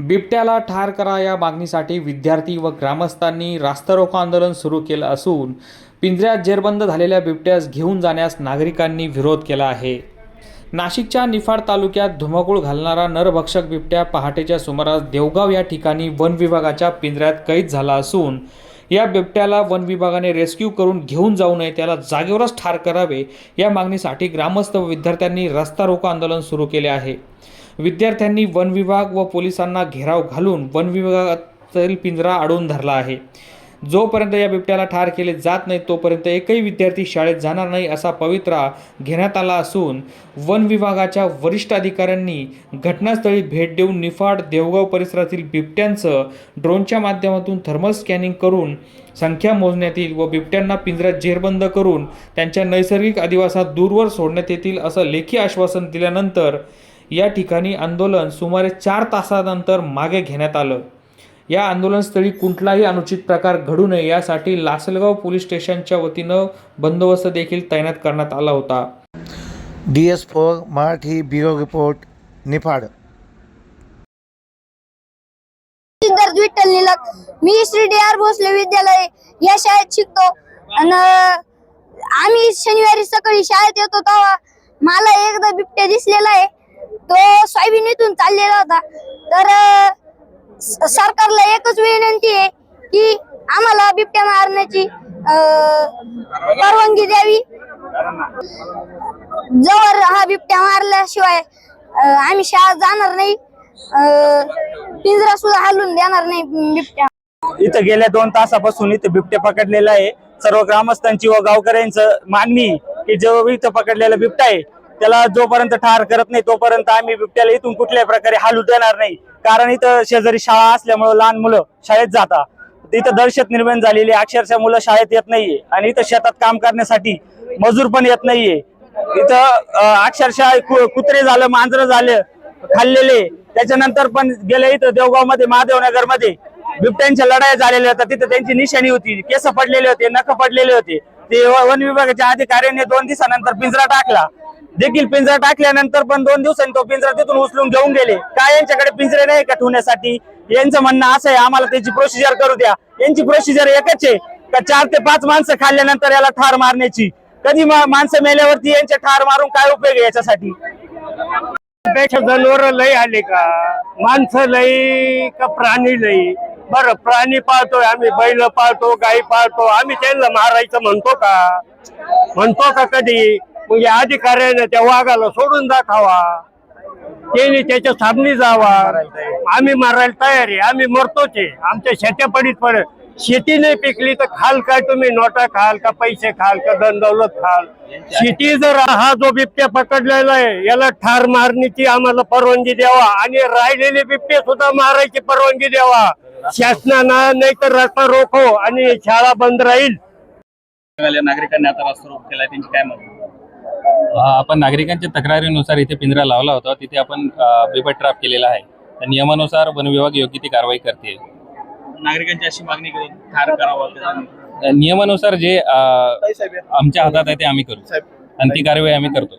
बिबट्याला ठार करा या मागणीसाठी विद्यार्थी व ग्रामस्थांनी रास्तारोको आंदोलन सुरू केलं असून पिंजऱ्यात जेरबंद झालेल्या बिबट्यास घेऊन जाण्यास नागरिकांनी विरोध केला आहे. नाशिकच्या निफाड तालुक्यात धुमाकूळ घालणारा नरभक्षक बिबट्या पहाटेच्या सुमारास देवगाव या ठिकाणी वन विभागाच्या पिंजऱ्यात कैद झाला असून या बिबट्याला वन विभागाने रेस्क्यू करून घेऊन जाऊ नये त्याला जागेवरच ठार करावे या मागणीसाठी ग्रामस्थ व विद्यार्थ्यांनी रस्ता रोको आंदोलन सुरू केले आहे. विद्यार्थ्यांनी वन विभाग व पोलिसांना घेराव घालून वन विभागातील पिंजरा अडवून धरला आहे. जोपर्यंत या बिबट्याला ठार केले जात नाही तोपर्यंत एकही विद्यार्थी शाळेत जाणार नाही असा पवित्रा घेण्यात आला असून वन विभागाच्या वरिष्ठ अधिकाऱ्यांनी घटनास्थळी भेट देऊन निफाड देवगाव परिसरातील बिबट्यांचं ड्रोनच्या माध्यमातून थर्मल स्कॅनिंग करून संख्या मोजण्यात येईल व बिबट्यांना पिंजऱ्यात जेरबंद करून त्यांच्या नैसर्गिक अधिवासात दूरवर सोडण्यात येतील असं लेखी आश्वासन दिल्यानंतर या ठिकाणी आंदोलन सुमारे चार तासानंतर मागे घेण्यात आलं. या आंदोलनस्थळी कुठलाही अनुचित प्रकार घडू नये यासाठी लासलगाव पोलीस स्टेशनच्या वतीनं बंदोबस्त देखील तैनात करण्यात आला होता. D S four Marathi bureau report Niphad. Vitthal Nilak मी श्री डी आर भोसले विद्यालय या शाळेत शिकतो. आणि आम्ही शनिवारी सकाळी शाळेत येतो तेव्हा मला एकदा बिबट्या दिसलेला आहे. तो सोयाबीनीतून चाललेला होता. तर सरकारला एकच विनंती आहे की आम्हाला बिबट्या मारण्याची अं, परवानगी द्यावी. जवळ हा बिबट्या मारल्याशिवाय आम्ही शाळा जाणार नाही. पिंजरा सुद्धा हलवून देणार नाही बिबट्या. इथं गेल्या दोन तासापासून इथं बिबट्या पकडलेला आहे. सर्व ग्रामस्थांची व गावकऱ्यांचं मागणी की जो इथं पकडलेला बिबटा आहे त्याला जोपर्यंत ठार करत नाही तोपर्यंत आम्ही बिबट्याला इथून कुठल्याही प्रकारे हालू देणार नाही. कारण इथं शेजारी शाळा असल्यामुळे लहान मुलं शाळेत जातात. इथं दहशत निर्माण झालेली अक्षरशः मुलं शाळेत येत नाहीये. आणि इथं शेतात काम करण्यासाठी मजूर पण येत नाहीये. इथं अक्षरशः कुत्रे झालं मांजरं झालं खाल्लेले. त्याच्यानंतर पण गेले इथं देवगावमध्ये महादेवनगरमध्ये बिबट्यांच्या लढाई झालेल्या होत्या. तिथं त्यांची निशाणी होती. केस पडलेले होते नख पडलेले होते. ते वन विभागाच्या अधिकाऱ्यांनी दोन दिवसानंतर पिंजरा टाकला. देखील पिंजरा टाकल्यानंतर पण दोन दिवसांनी तो पिंजरा तिथून उचलून घेऊन गेले. काय यांच्याकडे पिंजरे नाही का ठेवण्यासाठी? यांचं म्हणणं असं आहे आम्हाला त्याची प्रोसिजर करू द्या. यांची प्रोसिजर एकच आहे का चार ते पाच माणसं खाल्ल्यानंतर याला ठार मारण्याची. कधी माणसं मेल्यावरती यांचे ठार मारून काय उपयोग आहे याच्यासाठी? पेक्षा जनावर लई आले का? माणसं लई का प्राणी लई? बरं प्राणी पाळतोय आम्ही बैल पाळतो गाई पाळतो आम्ही त्यांना मारायचं म्हणतो का? म्हणतो का कधी? मग या अधिकाऱ्याने त्या वाघाला सोडून दाखवा. त्यांनी त्याच्या सामनी जावा. आम्ही मारायला तयार आहे. आम्ही मरतोच आहे. आमच्या शेत्या पडीत पड शेती नाही पिकली तर खाल काय तुम्ही? नोटा खाल का पैसे खाल का दंदौलत खाल? शेती जर हा जो बिबट्या पकडलेला आहे याला ठार मारण्याची आम्हाला परवानगी द्यावा आणि राहिलेले बिबटे सुद्धा मारायची परवानगी द्यावा. शासनानं नाही तर रस्ता रोखो आणि शाळा बंद राहील. नागरिकांनी आता रस्ता रोख केला त्यांची काय मत? आपण नागरिकांच्या तक्रारीनुसार इथे पिंजरा लावला होता. तिथे आपण बिबट ट्रॅप केलेला आहे. त्या नियमानुसार वन विभाग योग्य ती कारवाई करते. नागरिकांची अशी मागणी करून ठार करावा नियमानुसार जे आमच्या हातात आहे ते आम्ही करू. आणि ती कारवाई आम्ही करतो.